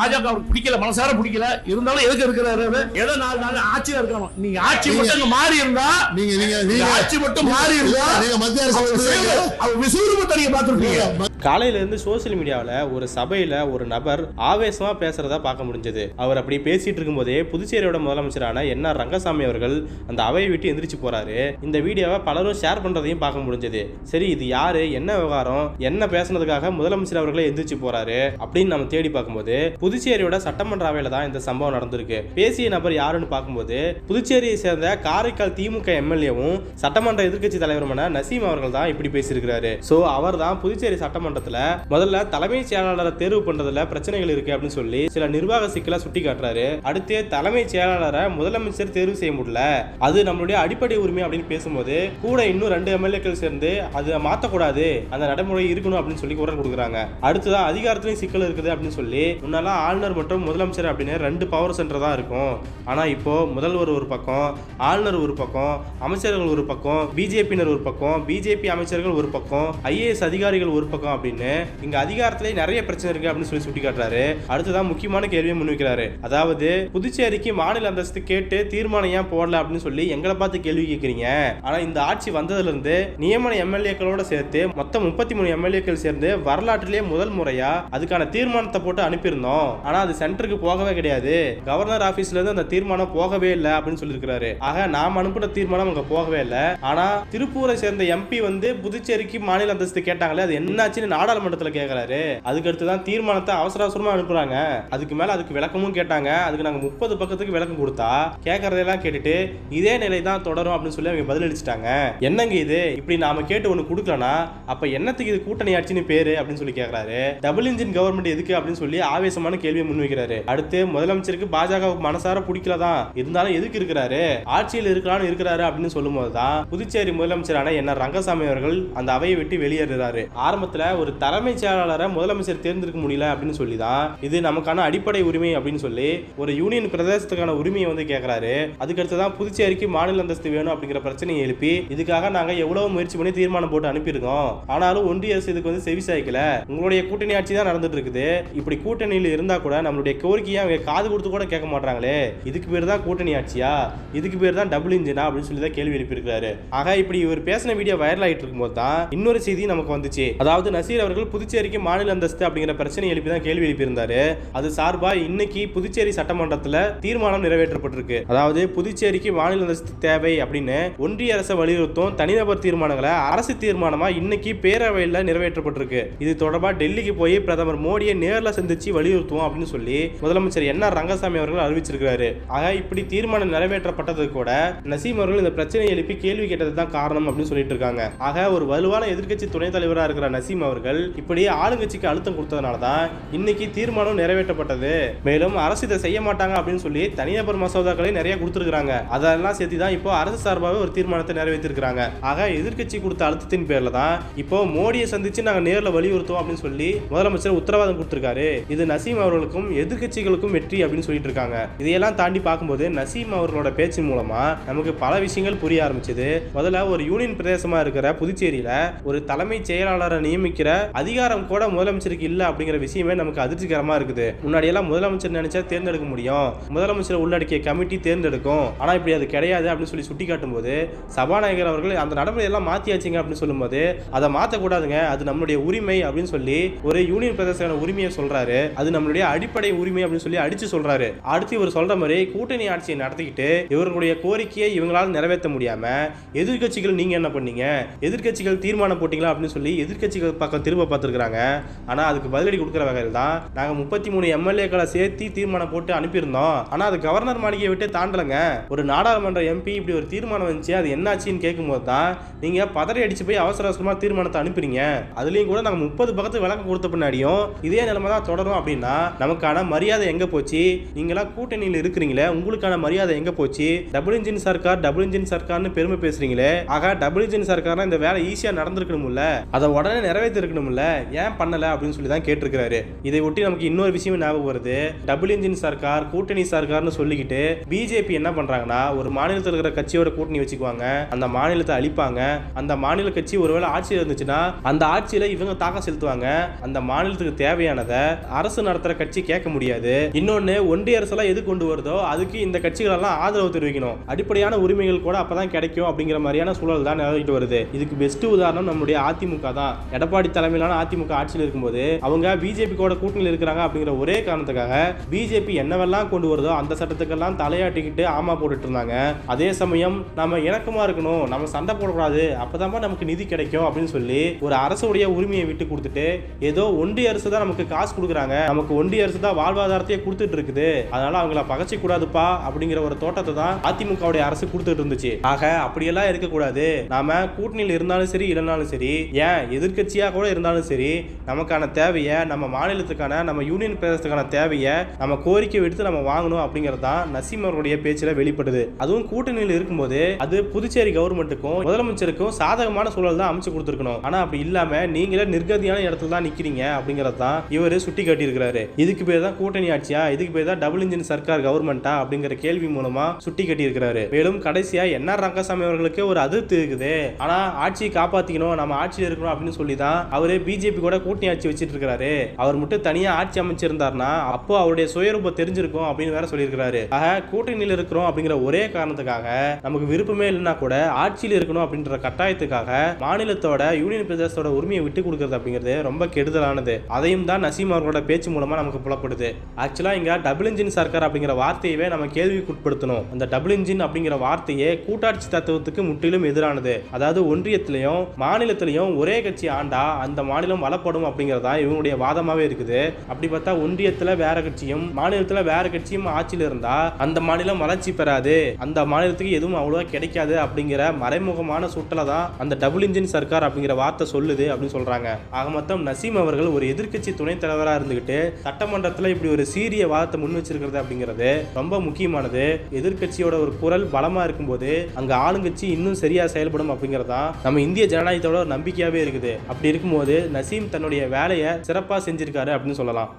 பாஜக அவருக்கு பிடிக்கல மனசார பிடிக்கல. இருந்தாலும் எதுக்கு இருக்கிறாரு? ஏதோ நாலு நாள் ஆட்சியா இருக்கணும். நீங்க ஆட்சி மட்டும் மாறி இருந்தா நீங்க நீங்க ஆட்சி மட்டும் மாறி இருந்தா நீங்க மத்திய அரசு அவர் விசுவரூபத்தை நீங்க பார்த்திருப்பீங்க. காலையிலேருந்து சோசியல் மீடியாவில் ஒரு சபையில் ஒரு நபர் ஆவேசமாக பேசுகிறதா பார்க்க முடிஞ்சது. அவர் அப்படி பேசிகிட்டு இருக்கும்போதே புதுச்சேரியோட முதலமைச்சரான என் ஆர் ரங்கசாமி அவர்கள் அந்த அவையை விட்டு எந்திரிச்சு போறாரு. இந்த வீடியோவை பலரும் ஷேர் பண்ணுறதையும் பார்க்க முடிஞ்சது. சரி இது யார்? என்ன விவகாரம்? என்ன பேசுனதுக்காக முதலமைச்சர் அவர்களே எந்திரிச்சு போகிறாரு அப்படின்னு நம்ம தேடி பார்க்கும்போது புதுச்சேரியோட சட்டமன்ற அவையில் தான் இந்த சம்பவம் நடந்திருக்கு. பேசிய நபர் யாருன்னு பார்க்கும்போது புதுச்சேரியை சேர்ந்த காரைக்கால் திமுக எம்எல்ஏவும் சட்டமன்ற எதிர்க்கட்சி தலைவருமான நசீம் அவர்கள் தான் இப்படி பேசியிருக்கிறாரு. ஸோ அவர் தான் புதுச்சேரி சட்டமன்ற சட்டமன்றத்துல முதல்ல தலைமைச் செயலாளரை தேர்வு பண்றதுல பிரச்சனைகள் இருக்கு அப்படின்னு சொல்லி சில நிர்வாக சிக்கலை சுட்டி காட்டுறாரு. அடுத்து தலைமைச் செயலாளரை முதலமைச்சர் தேர்வு செய்ய முடியல. அது நம்மளுடைய அடிப்படை உரிமை அப்படின்னு பேசும்போது கூட இன்னும் ரெண்டு எம்எல்ஏக்கள் சேர்ந்து அதை மாத்தக்கூடாது. அந்த நடைமுறை இருக்கணும் அப்படின்னு சொல்லி குரல் கொடுக்குறாங்க. அடுத்ததான் அதிகாரத்திலையும் சிக்கல் இருக்குது அப்படின்னு சொல்லி முன்னெல்லாம் ஆளுநர் மற்றும் முதலமைச்சர் அப்படின்னு ரெண்டு பவர் சென்டர் தான் இருக்கும். ஆனா இப்போ முதல்வர் ஒரு பக்கம் ஆளுநர் ஒரு பக்கம் அமைச்சர்கள் ஒரு பக்கம் பிஜேபியினர் ஒரு பக்கம் பிஜேபி அமைச்சர்கள் ஒரு பக்கம் ஐஏஎஸ் அதிகாரிகள் ஒரு பக்கம் அப்படின்னு இங்க அதிகாரத்திலே நிறைய பிரச்சனை இருக்கு அப்படின்னு சொல்லி சுட்டி காட்டுறாரு அடுத்ததான் முக்கியமான கேள்வியை முன்வைக்கிறாரு. அதாவது புதுச்சேரிக்கு மாநில அந்தஸ்து கேட்டு தீர்மானம் ஏன் போடல அப்படின்னு சொல்லி எங்களை பார்த்து கேள்வி கேட்குறீங்க. ஆனா இந்த ஆட்சி வந்ததுல இருந்து நியமன எம்எல்ஏக்களோட சேர்த்து மொத்தம் முப்பத்தி மூணு எம்எல்ஏக்கள் சேர்ந்து வரலாற்றிலேயே முதல் முறையா அதுக்கான தீர்மானத்தை போட்டு அனுப்பியிருந்தோம். ஆனா அது சென்டருக்கு போகவே கிடையாது. கவர்னர் ஆபீஸ்ல இருந்து அந்த தீர்மானம் போகவே இல்லை அப்படின்னு சொல்லியிருக்கிறாரு. ஆக நாம் அனுப்பின தீர்மானம் அங்க போகவே இல்லை. ஆனா திருப்பூரை சேர்ந்த எம்பி வந்து புதுச்சேரிக்கு மாநில அந்தஸ்து கேட்டாங்களே அது என்னாச்சுன்னு நாடாளுமன்றத்துல கேக்குறாரு. அதுக்கு அடுத்து தான் தீர்மானத்தை அவசர அவசரமா அனுப்புறாங்க. அதுக்கு மேல அதுக்கு விளக்கமும் கேட்டாங்க. அதுக்கு நாங்க முப்பது பக்கத்துக்கு விளக்கம் கொடுத்தா கேட்கறதெல்லாம் கேட்டுட்டு இதே நிலை தான் தொடரும் அப்படின்னு சொல்லி அவங்க பதிலளிச்சிட்டாங்க. என்னங்க இது? இப்படி நாம கேட்டு ஒண்ணு கொடுக்கலனா அப்ப என்னத்துக்கு இது கூட்டணி ஆட்சின்னு பேரு அப்படின்னு சொல்லி கேக்குறாரு. டபுள் இன்ஜின் கவர்மெண்ட் எதுக்கு அப்படின்னு சொல்லி ஆவேசமான கேள்வியை முன்வைக்கிறாரு. அடுத்து முதலமைச்சருக்கு பாஜக மனசார பிடிக்கலதான். இருந்தாலும் எதுக்கு இருக்கிறாரு? ஆட்சியில் இருக்கலாம்னு இருக்கிறாரு அப்படின்னு சொல்லும் தான் புதுச்சேரி முதலமைச்சரான என்ன ரங்கசாமி அவர்கள் அந்த அவையை விட்டு வெளியேறுறாரு. ஆரம்பத்துல ஒரு தலைமைச் செயலாளரை முதலமைச்சர் தேர்ந்தெடுக்க முடியல அப்படின்னு சொல்லி தான் இது நமக்கான அடிப்படை உரிமை அப்படின்னு சொல்லி ஒரு யூனியன் பிரதேசத்துக்கான உரிமையை வந்து கேட்கறாரு அதுக்கடுத்து தான் புதுச்சேரிக்கு மாநில அந்தஸ்து வேணும் அப்படிங்கிற பிரச்சனையை எழுப்பி இதுக்காக நாங்கள் எவ்வளவு முயற்சி பண்ணி தீர்மானம் போட்டு அனுப்பியிருக்கோம். ஆனாலும் ஒன்றிய அரசு இதுக்கு வந்து செவி சாய்க்கல. உங்களுடைய கூட்டணி ஆட்சி தான் நடந்துட்டு இருக்குது. இப்படி கூட்டணியில் இருந்தா கூட நம்மளுடைய கோரிக்கையை அவங்க காது கொடுத்து கூட கேட்க மாட்டாங்களே இதுக்கு பேர் தான் கூட்டணி ஆட்சியா? இதுக்கு பேர் தான் டபுள் இன்ஜினா அப்படின்னு சொல்லி தான் கேள்வி எழுப்பியிருக்காரு ஆக இப்படி இவர் பேசின வீடியோ வைரல் ஆயிட்டு இருக்கும்போது தான் இன்னொரு செய்தி நமக்கு வந்துச்சு. அதாவது நசீர் அவர்கள் புதுச்சேரிக்கு மாநில அந்தஸ்து அப்படிங்கிற பிரச்சனை எழுப்பி தான் கேள்வி எழுப்பியிருந்தாரு. அது சார்பாக இன்னைக்கு புதுச்சேரி சட்டமன்றத்தில் தீர்மானம் நிறைவேற்றப்பட்டிருக்கு. அதாவது புதுச்சேரிக்கு மாநில அந்தஸ்து தேவை அப்படின்னு ஒன்றிய அரசை வலியுறுத்தும் தனிநபர் தீர்மானங்களை அரசு தீர்மானமாக இன்னைக்கு பேரவையில் நிறைவேற்றப்பட்டிருக்கு. இது தொடர்பாக டெல்லிக்கு போய் பிரதமர் மோடியை நேரில் சந்திச்சு வலியுறுத்துவோம் அப்படின்னு சொல்லி முதலமைச்சர் என் ஆர் ரங்கசாமி அவர்கள் அறிவிச்சிருக்காரு ஆக இப்படி தீர்மானம் நிறைவேற்றப்பட்டது கூட நசீம் அவர்கள் இந்த பிரச்சனையை எழுப்பி கேள்வி கேட்டது தான் காரணம் அப்படின்னு சொல்லிட்டு இருக்காங்க. ஆக ஒரு வலுவான எதிர்க்கட்சி துணைத் தலைவராக இருக்கிற நசீம் அவர்கள் இப்படி ஆளுங்கட்சிக்கு அழுத்தம் கொடுத்ததுனால தான் இன்னைக்கு தீர்மானம் நிறைவேற்றப்பட்டது. மேலும் அரசு இதை செய்ய மாட்டாங்க அப்படின்னு சொல்லி தனிநபர் மசோதாக்களை நிறைய கொடுத்துருக்காங்க அதெல்லாம் சேர்த்து தான் இப்போ அரசு சார்பாக ஒரு தீர்மானத்தை நிறைவேற்றிருக்காங்க ஆக எதிர்க்கட்சி கொடுத்த அழுத்தத்தின் பேர்ல தான் இப்போ மோடியை சந்திச்சு நாங்க நேரில் வலியுறுத்துவோம் அப்படின்னு சொல்லி முதலமைச்சர் உத்தரவாதம் கொடுத்திருக்காரு. இது நசீம் அவர்களுக்கும் எதிர்க்கட்சிகளுக்கும் வெற்றி அப்படின்னு சொல்லிட்டு இருக்காங்க. இதையெல்லாம் தாண்டி பார்க்கும்போது நசீம் அவர்களோட பேச்சு மூலமா நமக்கு பல விஷயங்கள் புரிய ஆரம்பிச்சது. முதல்ல ஒரு யூனியன் பிரதேசமா இருக்கிற புதுச்சேரியில ஒரு தலைமைச் செயலாளரை நியமிக்கிற அதிகாரம் கூட முதலமைச்சருக்கு இல்ல அப்படிங்கிற விஷயமே நமக்கு அதிர்ச்சிகரமா இருக்குது. முன்னாடி எல்லாம் முதலமைச்சர் நினைச்சா தேர்ந்தெடுக்க முடியும். முதலமைச்சர் உள்ளடக்கிய கமிட்டி தேர்ந்தெடுக்கும். ஆனா இப்படி அது கிடையாது அப்படின்னு சொல்லி சுட்டி காட்டும்போது சபாநாயகர் அவர்கள் அந்த நடைமுறை எல்லாம் மாத்தியாச்சுங்க அப்படின்னு சொல்லும்போது அதை மாத்தக்கூடாதுங்க. அது நம்மளுடைய உரிமை அப்படின்னு சொல்லி ஒரு யூனியன் பிரதேச உரிமையை சொல்றாரு. அது நம்மளுடைய அடிப்படை உரிமை அப்படின்னு சொல்லி அடிச்சு சொல்றாரு. அடுத்து இவர் சொல்ற மாதிரி கூட்டணி ஆட்சியை நடத்திக்கிட்டு இவர்களுடைய கோரிக்கையை இவங்களால நிறைவேற்ற முடியாம எதிர்க்கட்சிகள் நீங்க என்ன பண்ணீங்க? எதிர்க்கட்சிகள் தீர்மானம் போட்டீங்களா அப்படின்னு சொல்லி எதிர்க்கட்சிகள் பக்கம் திரும்ப பார்த்துருக்காங்க ஆனா அதுக்கு பதிலடி கொடுக்குற வகையில் தான் நாங்க முப்பத்தி மூணு எம்எல்ஏக்களை சேர்த்து தீர்மானம் போட்டு அனுப்பியிருந்தோம். ஆனா அது கவர்னர் மாளிகையை விட்டு தாண்டலங்க. ஒரு நாடாளுமன்ற எம்பி இப்படி ஒரு தீர்மானம் வந்துச்சு அது என்னாச்சுன்னு கேட்கும்போது தான் நீங்க பதறி அடித்து போய் அவசர அவசரமா தீர்மானத்தை அனுப்புறீங்க. அதுலயும் கூட நாங்கள் முப்பது பக்கத்து விளக்கம் கொடுத்த பின்னாடியும் இதே நிலைமை தான் தொடரும் அப்படின்னா நமக்கான மரியாதை எங்க போச்சு? நீங்களாம் கூட்டணியில் இருக்கிறீங்களே உங்களுக்கான மரியாதை எங்க போச்சு? டபுள் இன்ஜின் சர்க்கார் டபுள் இன்ஜின் சர்க்கார்னு பெருமை பேசுறீங்களே. ஆக டபுள் இன்ஜின் சர்க்கார்னா இந்த வேலை ஈஸியாக நடந்திருக்கணும்ல. அதை உடனே நிறைவேற்ற தெரிஞ்சிருக்கணும்ல? ஏன் பண்ணல அப்படின்னு சொல்லி தான் கேட்டிருக்கிறாரு. இதை ஒட்டி நமக்கு இன்னொரு விஷயம் ஞாபகம் வருது. டபுள் இன்ஜின் சர்க்கார் கூட்டணி சர்க்கார்னு சொல்லிக்கிட்டு பிஜேபி என்ன பண்றாங்கன்னா ஒரு மாநிலத்தில் இருக்கிற கட்சியோட கூட்டணி வச்சுக்குவாங்க. அந்த மாநிலத்தை அழிப்பாங்க. அந்த மாநில கட்சி ஒருவேளை ஆட்சியில் இருந்துச்சுன்னா அந்த ஆட்சியில இவங்க தாக்கம் செலுத்துவாங்க. அந்த மாநிலத்துக்கு தேவையானதை அரசு நடத்துற கட்சி கேட்க முடியாது. இன்னொன்னு ஒன்றிய அரசு எல்லாம் எது கொண்டு வருதோ அதுக்கு இந்த கட்சிகள் எல்லாம் ஆதரவு தெரிவிக்கணும். அடிப்படையான உரிமைகள் கூட அப்பதான் கிடைக்கும் அப்படிங்கிற மாதிரியான சூழல் தான் நிலவிட்டு வருது. இதுக்கு பெஸ்ட் உதாரணம் நம்முடைய அதிமுக தான். எடப்பாடி தலைமையிலான அதிமுக ஆட்சியில் இருக்கும்போது அவங்க பிஜேபி கூட கூட்டணியில் இருக்கிறாங்க அப்படிங்கிற ஒரே காரணத்துக்காக பிஜேபி என்னவெல்லாம் கொண்டு வருதோ அந்த சட்டத்துக்கெல்லாம் தலையாட்டிக்கிட்டு ஆமா போட்டுட்டு இருந்தாங்க. அதே சமயம் நம்ம இணக்கமா இருக்கணும் நம்ம சண்டை போடக்கூடாது அப்பதான் நமக்கு நிதி கிடைக்கும் அப்படின்னு சொல்லி ஒரு அரசுடைய உரிமையை விட்டு கொடுத்துட்டு ஏதோ ஒன்றிய அரசு தான் நமக்கு காசு கொடுக்குறாங்க. நமக்கு ஒன்றிய அரசு தான் வாழ்வாதாரத்தையே கொடுத்துட்டு இருக்குது. அதனால அவங்கள பகச்சி கூடாதுப்பா அப்படிங்கிற ஒரு தோட்டத்தை தான் அதிமுகவுடைய அரசு கொடுத்துட்டு இருந்துச்சு. ஆக அப்படியெல்லாம் இருக்கக்கூடாது. நாம கூட்டணியில் இருந்தாலும் சரி இல்லைனாலும் சரி ஏன் எதிர்கட்சியாக கூட இருந்தாலும் சரி நமக்கான தேவையை நம்ம மாநிலத்துக்கான நம்ம யூனியன் பிரதேசத்துக்கான தேவையை நம்ம கோரிக்கை விடுத்து நம்ம வாங்கணும் அப்படிங்கிறது தான் நசீம் அவர்களுடைய பேச்சில் வெளிப்படுது. அதுவும் கூட்டணியில் இருக்கும்போது அது புதுச்சேரி கவர்மெண்ட்டுக்கும் முதலமைச்சருக்கும் சாதகமான சூழல் தான் அமைச்சு கொடுத்துருக்கணும். ஆனால் அப்படி இல்லாமல் நீங்களே நிர்கதியான இடத்துல தான் நிற்கிறீங்க அப்படிங்கிறது தான் இவர் சுட்டி காட்டியிருக்கிறாரு இதுக்கு பேர் தான் கூட்டணி ஆட்சியா? இதுக்கு பேர் தான் டபுள் இன்ஜின் சர்க்கார் கவர்மெண்ட்டா அப்படிங்கிற கேள்வி மூலமா சுட்டி கட்டியிருக்கிறாரு மேலும் கடைசியா என்ஆர் ரங்கசாமி அவர்களுக்கு ஒரு அதிருப்தி இருக்குது. ஆனா ஆட்சியை காப்பாத்திக்கணும் நம்ம ஆட்சியில் இருக்கணும் அப்படின்னு சொல்லி தான் அவரு பிஜேபி கூட கூட்டணி ஆட்சி வச்சுட்டு இருக்காரு அவர் மட்டும் தனியா ஆட்சி அமைச்சிருந்தாருன்னா அப்போ அவருடைய சுயரூபம் தெரிஞ்சிருக்கும் அப்படின்னு வேற சொல்லியிருக்கிறாரு. ஆக கூட்டணியில் இருக்கிறோம் அப்படிங்கிற ஒரே காரணத்துக்காக நமக்கு விருப்பமே இல்லைன்னா கூட ஆட்சியில் இருக்கணும் அப்படின்ற கட்டாயத்துக்காக மாநிலத்தோட யூனியன் பிரதேசத்தோட உரிமையை விட்டு கொடுக்கறது அப்படிங்கிறது ரொம்ப கெடுதலானது. அதையும் தான் நசீம் அவர்களோட பேச்சு மூலமா நமக்கு புலப்படுது. ஆக்சுவலா இங்க டபுள் இன்ஜின் சர்க்கார் அப்படிங்கிற வார்த்தையவே நம்ம கேள்விக்குட்படுத்தணும். அந்த டபுள் இன்ஜின் அப்படிங்கிற வார்த்தையே கூட்டாட்சி தத்துவத்துக்கு முற்றிலும் எதிரானது. அதாவது ஒன்றியத்திலையும் மாநிலத்திலையும் ஒரே கட்சி ஆண்டா அந்த மாநிலம் வளப்படும் அப்படிங்கறதா இவங்களுடைய வாதமாவே இருக்குது. அப்படி பார்த்தா ஒன்றியத்துல வேற கட்சியும் மாநிலத்துல வேற கட்சியும் ஆட்சியில் இருந்தா அந்த மாநிலம் வளர்ச்சி பெறாது. அந்த மாநிலத்துக்கு எதுவும் அவ்வளவா கிடைக்காது அப்படிங்கிற மறைமுகமான சுட்டலை தான் அந்த டபுள் இன்ஜின் சர்க்கார் அப்படிங்கிற வார்த்தை சொல்லுது அப்படின்னு சொல்றாங்க. ஆக மொத்தம் நசீம் அவர்கள் ஒரு எதிர்க்கட்சி துணைத் தலைவராக இருந்துகிட்டு சட்டமன்றத்தில் இப்படி ஒரு சீரிய வாதத்தை முன் வச்சிருக்கிறது அப்படிங்கிறது ரொம்ப முக்கியமானது. எதிர்க்கட்சியோட ஒரு குரல் பலமா இருக்கும்போது அங்க ஆளுங்கட்சி இன்னும் சரியா செயல்படும் அப்படிங்கறதா நம்ம இந்திய ஜனநாயகத்தோட நம்பிக்கையாகவே நம்பிக்கையாவே இருக்குது. அப்படி இருக்கும் இருக்கும்போது நசீம் தன்னுடைய வேலையை சிறப்பாக செஞ்சிருக்காரு அப்படின்னு சொல்லலாம்.